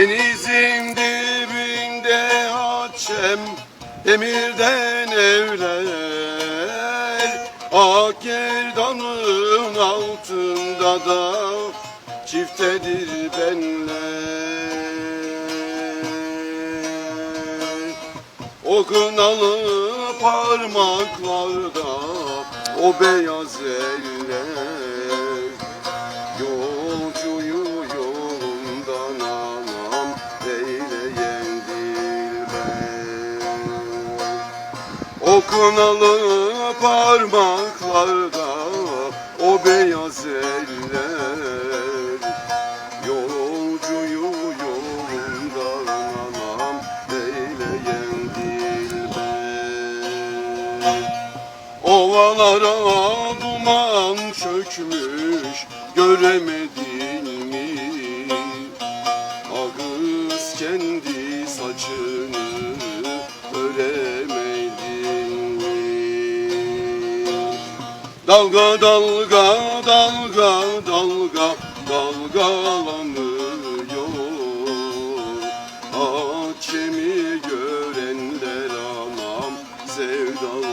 Denizin dibinde açem demirden evler. Ak gerdanın altında da çiftedir benler. Okunalı parmaklarda o beyaz eller. O kınalı parmaklarda o beyaz eller. Yolcuyu yolundan anam eyleyen dilber. Ovalara duman çökmüş göremedin Dalga dalga dalga dalga dalgalanıyor. Akşemi görenler anam sevdalanıyor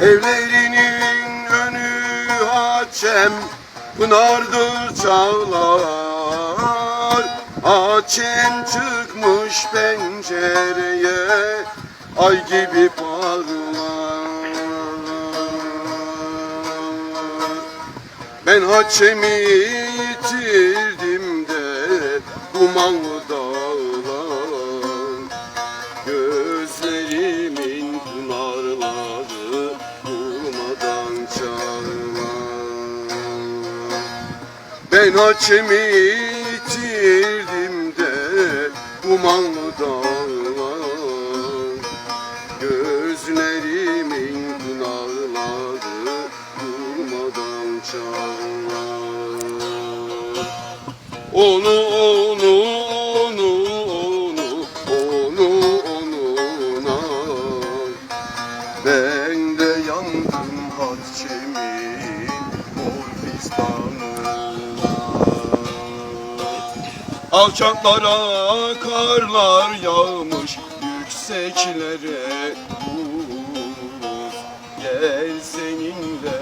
Evlerinin önü haçem Pınardır çağlar. Haçem çıkmış pencereye Ay gibi parlar Ben haçemi yitirdim de Dumanlı dağlar Ben haçemi yitirdim de dumanlı dağlar Gözlerimin pınarları durmadan çağlar Onu onu onu onu onu onuna Ben de yandım harçemin mor Alçaklara karlar yağmış yükseklere buz. Gel seninle